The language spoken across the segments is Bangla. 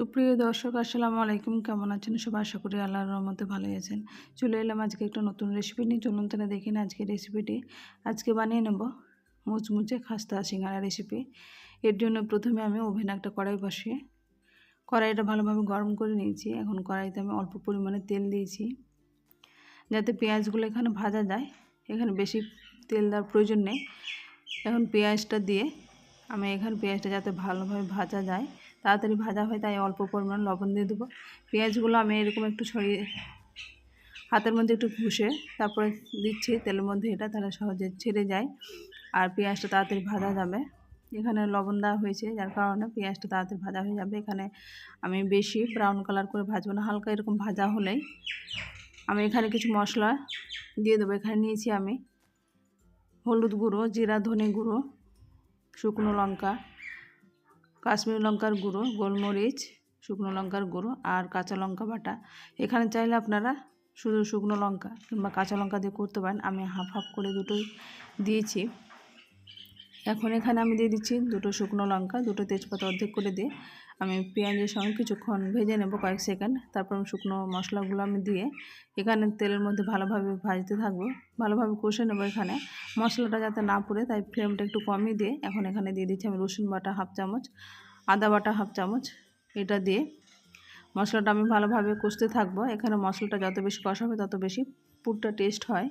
সুপ্রিয় দর্শক, আসসালামু আলাইকুম। কেমন আছেন সব আশা করি আল্লাহর রহমতে ভালোই আছেন। চলে এলাম আজকে একটা নতুন রেসিপি নিয়ে। চলুন তাহলে না আজকে রেসিপিটি আজকে বানিয়ে নেব মুচমুচে খাস্তা সিঙ্গারা রেসিপি এর জন্য প্রথমে আমি ওভেনে একটা কড়াই বসিয়ে, কড়াইটা ভালোভাবে গরম করে নিয়েছি। এখন কড়াইতে আমি অল্প পরিমাণে তেল দিয়েছি। যাতে পেঁয়াজগুলো এখানে ভাজা যায়, এখানে বেশি তেল দেওয়ার প্রয়োজন নেই। এখন পেঁয়াজটা দিয়ে আমি এখানে পেঁয়াজটা যাতে ভালোভাবে ভাজা যায় তাড়াতাড়ি ভাজা হয়, তাই অল্প পরিমাণ লবণ দিয়ে দেবো। পেঁয়াজগুলো আমি এরকম একটু ছড়িয়ে হাতের মধ্যে একটু ঘুষে তারপরে দিচ্ছি, তেলের মধ্যে এটা তাহলে সহজে ছেড়ে যায়। আর পেঁয়াজটা তাড়াতাড়ি ভাজা যাবে। এখানে লবণ দেওয়া হয়েছে, যার কারণে পেঁয়াজটা তাড়াতাড়ি ভাজা হয়ে যাবে। এখানে আমি বেশি ব্রাউন কালার করে ভাজবো না, হালকা এরকম ভাজা হলেই। আমি এখানে কিছু মশলা দিয়ে দেবো, এখানে নিয়েছি আমি হলুদ গুঁড়ো, জিরা, ধনে গুঁড়ো, শুকনো লঙ্কা কাশ্মীরি লঙ্কার গুঁড়ো, গোলমরিচ, শুকনো লঙ্কার গুঁড়ো আর কাঁচা লঙ্কা বাটা। এখানে চাইলে আপনারা শুধু শুকনো লঙ্কা কিংবা কাঁচা লঙ্কা দিয়ে করতে পারেন। আমি হাফ হাফ করে দুটোই দিয়েছি। এখন এখানে আমি দিয়ে দিচ্ছি দুটো শুকনো লঙ্কা, দুটো তেজপাতা অর্ধেক করে দিয়ে আমি পেঁয়াজের সঙ্গে কিছুক্ষণ ভেজে নেব কয়েক সেকেন্ড। তারপর শুকনো মশলাগুলো আমি দিয়ে এখানে তেলের মধ্যে ভালোভাবে ভাজতে থাকব। ভালোভাবে কষে নেব এখানে। মশলাটা যাতে না পুড়ে, তাই ফ্লেমটা একটু কমই দিয়ে এখন এখানে দিয়ে দিচ্ছি আমি রসুন বাটা হাফ চামচ, আদা বাটা হাফ চামচ। এটা দিয়ে মশলাটা আমি ভালোভাবে কষতে থাকব। এখানে মশলাটা যত বেশি কষা হবে তত বেশি পুরটা টেস্ট হয়।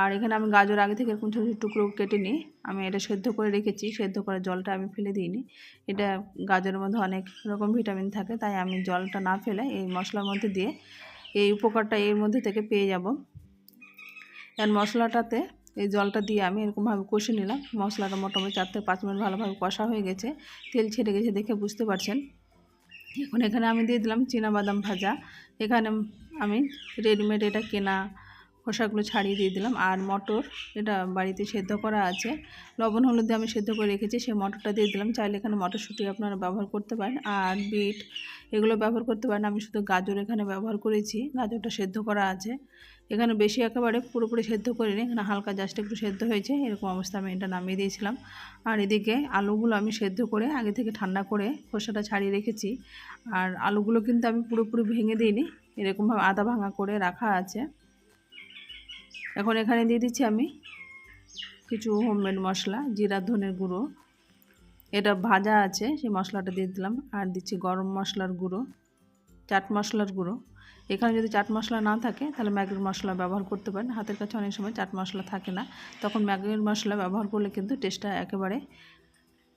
আর এখানে আমি গাজর আগে থেকে এরকম ছোটো ছোটো টুকরো কেটে নিই। আমি এটা সেদ্ধ করে রেখেছি, সেদ্ধ করে জলটা আমি ফেলে দিইনি। এটা গাজরের মধ্যে অনেক রকম ভিটামিন থাকে, তাই আমি জলটা না ফেলে এই মশলার মধ্যে দিয়ে এই উপকারটা এর মধ্যে থেকে পেয়ে যাব। আর মশলাটাতে এই জলটা দিয়ে আমি এরকমভাবে কষে নিলাম। মশলাটা মোটামুটি চার থেকে পাঁচ মিনিট ভালোভাবে কষা হয়ে গেছে। তেল ছেড়ে গেছে দেখে বুঝতে পারছেন। এখন এখানে আমি দিয়ে দিলাম বাদাম ভাজা। এখানে আমি রেডিমেড এটা কেনা খোসাগুলো ছাড়িয়ে দিয়ে দিলাম। আর মটর এটা বাড়িতে সেদ্ধ করা আছে, লবণ, হলুদ আমি সেদ্ধ করে রেখেছি, সেই মটরটা দিয়ে দিলাম। চাইলে এখানে মটরশুঁটি আপনারা ব্যবহার করতে পারেন। আর বিট এগুলো ব্যবহার করতে পারেন। আমি শুধু গাজর এখানে ব্যবহার করেছি। গাজরটা সেদ্ধ করা আছে। এখানে বেশি একেবারে পুরোপুরি সেদ্ধ করিনি। এখানে হালকা জাস্ট একটু সেদ্ধ হয়েছে। এরকম অবস্থা আমি এটা নামিয়ে দিয়েছিলাম। আর এদিকে আলুগুলো আমি সেদ্ধ করে আগে থেকে ঠান্ডা করে খোসাটা ছাড়িয়ে রেখেছি। আর আলুগুলো কিন্তু আমি পুরোপুরি ভেঙে দিইনি। এরকমভাবে আদা ভাঙা করে রাখা আছে। এখন এখানে দিয়ে দিচ্ছি আমি কিছু হোমমেড মশলা জিরা ধনের গুঁড়ো। এটা ভাজা আছে, সেই মশলাটা দিয়ে দিলাম। আর দিচ্ছি গরম মশলার গুঁড়ো, চাট মশলার গুঁড়ো। এখানে যদি চাট মশলা না থাকে, তাহলে ম্যাগির মশলা ব্যবহার করতে পারেন। হাতের কাছে অনেক সময় চাট মশলা থাকে না। তখন ম্যাগির মশলা ব্যবহার করলে কিন্তু টেস্টটা একেবারে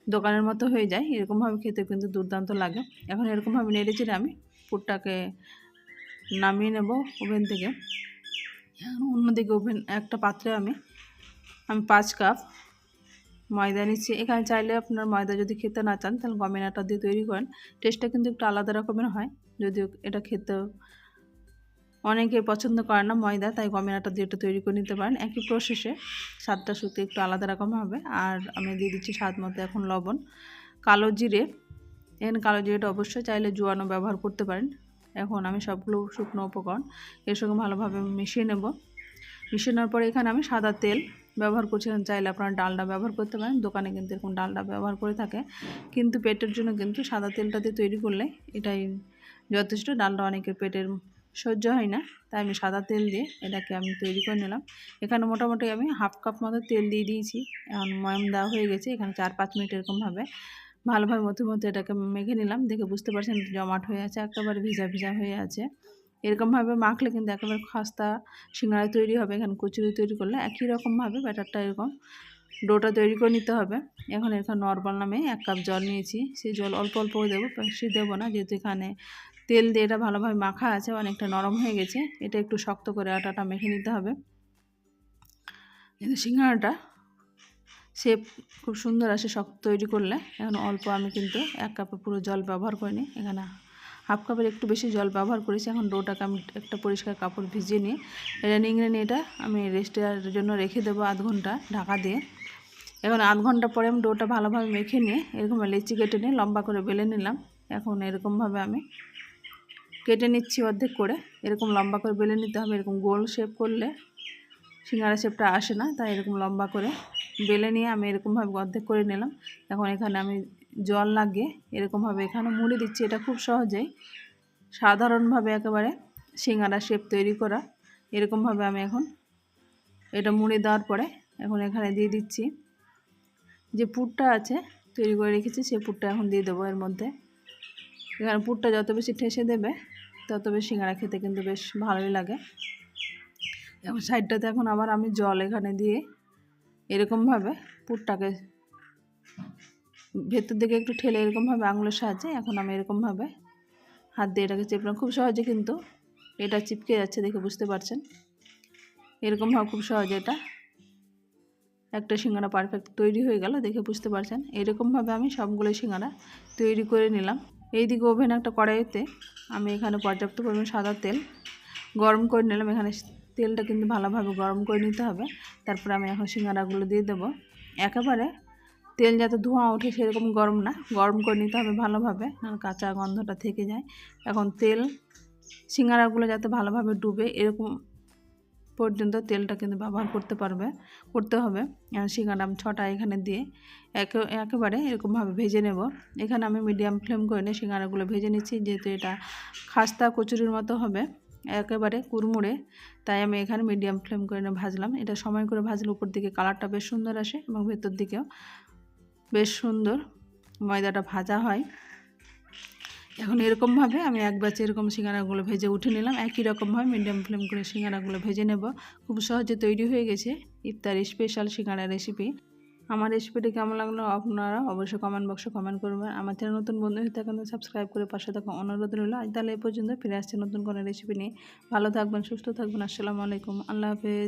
দোকানের মতো হয়ে যায়। এরকমভাবে খেতে কিন্তু দুর্দান্ত লাগে। এখন এরকমভাবে নেড়ে চেড়ে আমি পুরটাকে নামিয়ে নেব ওভেন থেকে। অন্যদিকে ওভেন, একটা পাত্রে আমি আমি পাঁচ কাপ ময়দা নিচ্ছি। এখানে চাইলে আপনার ময়দা যদি খেতে না চান, তাহলে গমের আটা দিয়ে তৈরি করেন। টেস্টটা কিন্তু একটু আলাদা রকমের হয়, যদিও এটা খেতে অনেকে পছন্দ করে না ময়দা, তাই গমের আটা দিয়ে এটা তৈরি করে নিতে পারেন। একই প্রসেসে স্বাদটা সত্যি একটু আলাদা রকম হবে। আর আমি দিয়ে দিচ্ছি স্বাদ মতো এখন লবণ। কালো জিরে, এখানে কালো জিরেটা অবশ্যই চাইলে জোয়ানো ব্যবহার করতে পারেন। এখন আমি সবগুলো শুকনো উপকরণ এর সঙ্গে ভালোভাবে মিশিয়ে নেব। মিশিয়ে নেওয়ার পরে এখানে আমি সাদা তেল ব্যবহার করছিলাম চাইলে আপনারা ডালডা ব্যবহার করতে পারেন। দোকানে কিন্তু এরকম ডালডা ব্যবহার করে থাকে। কিন্তু পেটের জন্য কিন্তু সাদা তেলটা দিয়ে তৈরি করলে এটাই যথেষ্ট। ডালটা অনেকের পেটের সহ্য হয় না। তাই আমি সাদা তেল দিয়ে এটাকে আমি তৈরি করে নিলাম। এখানে মোটামুটি আমি হাফ কাপ মতো তেল দিয়ে দিয়েছি। এখন ময়ম দেওয়া হয়ে গেছে। এখানে চার পাঁচ মিনিট এরকমভাবে ভালোভাবে মতো মধ্যে এটাকে মেখে নিলাম। দেখে বুঝতে পারছেন জমাট হয়ে আছে, একেবারে ভিজা ভিজা হয়ে আছে। এরকমভাবে মাখলে কিন্তু একেবারে খাস্তা সিঙ্গারা তৈরি হবে, এখানে কচুরি তৈরি করলে একই রকমভাবে ব্যাটারটা এরকম ডোটা তৈরি করে নিতে হবে। এখন এখানে নর্মাল নামে এক কাপ জল নিয়েছি, সেই জল অল্প অল্প দেবো, বেশি দেবো না, যেহেতু এখানে তেল দিয়ে এটা ভালোভাবে মাখা আছে, অনেকটা নরম হয়ে গেছে। এটা একটু শক্ত করে আটাটা মেখে নিতে হবে। কিন্তু সিঙ্গারাটা শেপ খুব সুন্দর আসে শক্ত তৈরি করলে। এখন অল্প আমি কিন্তু এক কাপে পুরো জল ব্যবহার করিনি। এখানে হাফ কাপের একটু বেশি জল ব্যবহার করেছি। এখন ডোটাকে আমি একটা পরিষ্কার কাপড় ভিজিয়ে নিয়ে, এটা নিংড়ে নিয়ে এটা আমি রেস্টের জন্য রেখে দেবো আধ ঘণ্টা ঢাকা দিয়ে। এখন আধ ঘণ্টা পরে আমি ডোটা ভালোভাবে মেখে নিয়ে, এরকম লেচি কেটে নিয়ে লম্বা করে বেলে নিলাম। এখন এরকমভাবে আমি কেটে নিচ্ছি অর্ধেক করে। এরকম লম্বা করে বেলে নিতে হবে। এরকম গোল শেপ করলে সিঙ্গারা শেপটা আসে না, তাই এরকম লম্বা করে বেলে নিয়ে আমি এরকমভাবে অর্ধেক করে নিলাম। এখন এখানে আমি জল লাগে এরকমভাবে এখানে মুড়ে দিচ্ছি। এটা খুব সহজেই সাধারণভাবে একেবারে সিঙ্গারা শেপ তৈরি করা। এরকমভাবে আমি এখন এটা মুড়ে দেওয়ার পরে এখন এখানে দিয়ে দিচ্ছি। যে পুরটা আছে তৈরি করে রেখেছি সেই পুরটা এখন দিয়ে দেবো এর মধ্যে। এখানে পুরটা যত বেশি ঠেসে দেবে, তত বেশি সিঙ্গারা খেতে কিন্তু বেশ ভালোই লাগে। এবং সাইডটাতে এখন আবার আমি জল এখানে দিয়ে এরকমভাবে পুরটাকে ভেতর দিকে একটু ঠেলে এরকমভাবে আঙুলের সাহায্যে, এখন আমি এরকমভাবে হাত দিয়ে এটাকে চেপলাম। খুব সহজে কিন্তু এটা চিপকে যাচ্ছে দেখে বুঝতে পারছেন। এরকমভাবে খুব সহজে এটা একটা সিঙ্গারা পারফেক্ট তৈরি হয়ে গেল দেখে বুঝতে পারছেন। এরকমভাবে আমি সবগুলো সিঙ্গারা তৈরি করে নিলাম। এইদিকে ওভেন একটা কড়াইতে আমি এখানে পর্যাপ্ত পরিমাণ সাদা তেল গরম করে নিলাম। এখানে তেলটা কিন্তু ভালোভাবে গরম করে নিতে হবে। তারপরে আমি এখন সিঙ্গারাগুলো দিয়ে দেবো। একেবারে তেল যাতে ধোঁয়া ওঠে সেরকম গরম না, গরম করে নিতে হবে ভালোভাবে কাঁচা গন্ধটা থেকে যায়। এখন তেল, সিঙ্গারাগুলো যাতে ভালোভাবে ডুবে এরকম পর্যন্ত তেলটা কিন্তু ব্যবহার করতে পারবে, করতে হবে। সিঙ্গারা আমি ছটা এখানে দিয়ে একে, একেবারে এরকমভাবে ভেজে নেব। এখানে আমি মিডিয়াম ফ্লেম করে নিয়ে সিঙ্গারাগুলো ভেজে নিচ্ছি, যেহেতু এটা খাস্তা কচুরির মতো হবে। একেবারে কুড়মুড়ে। তাই আমি এখানে মিডিয়াম ফ্লেম করে ভাজলাম। এটা সময় করে ভাজলে উপর দিকে কালারটা বেশ সুন্দর আসে এবং ভেতর দিকেও বেশ সুন্দর ময়দাটা ভাজা হয়। এখন এরকমভাবে আমি এক ব্যাচে এরকম সিঙ্গারাগুলো ভেজে উঠে নিলাম। একই রকমভাবে মিডিয়াম ফ্লেম করে সিঙ্গারাগুলো ভেজে নেব। খুব সহজে তৈরি হয়ে গেছে ইফতারি স্পেশাল সিঙ্গারা রেসিপি আমার রেসিপিটি কেমন লাগল আপনারা অবশ্যই কমেন্ট বক্সে কমেন্ট করবেন। আমার চ্যানেল নতুন বন্ধু হয়ে থাকেন সাবস্ক্রাইব করে পাশে থাকা অনুরোধ রইল। আজ তাহলে এই পর্যন্ত ফিরে আসছে নতুন কোনো রেসিপি নিয়ে। ভালো থাকবেন, সুস্থ থাকবেন। আসসালামু আলাইকুম। আল্লাহ হাফেজ।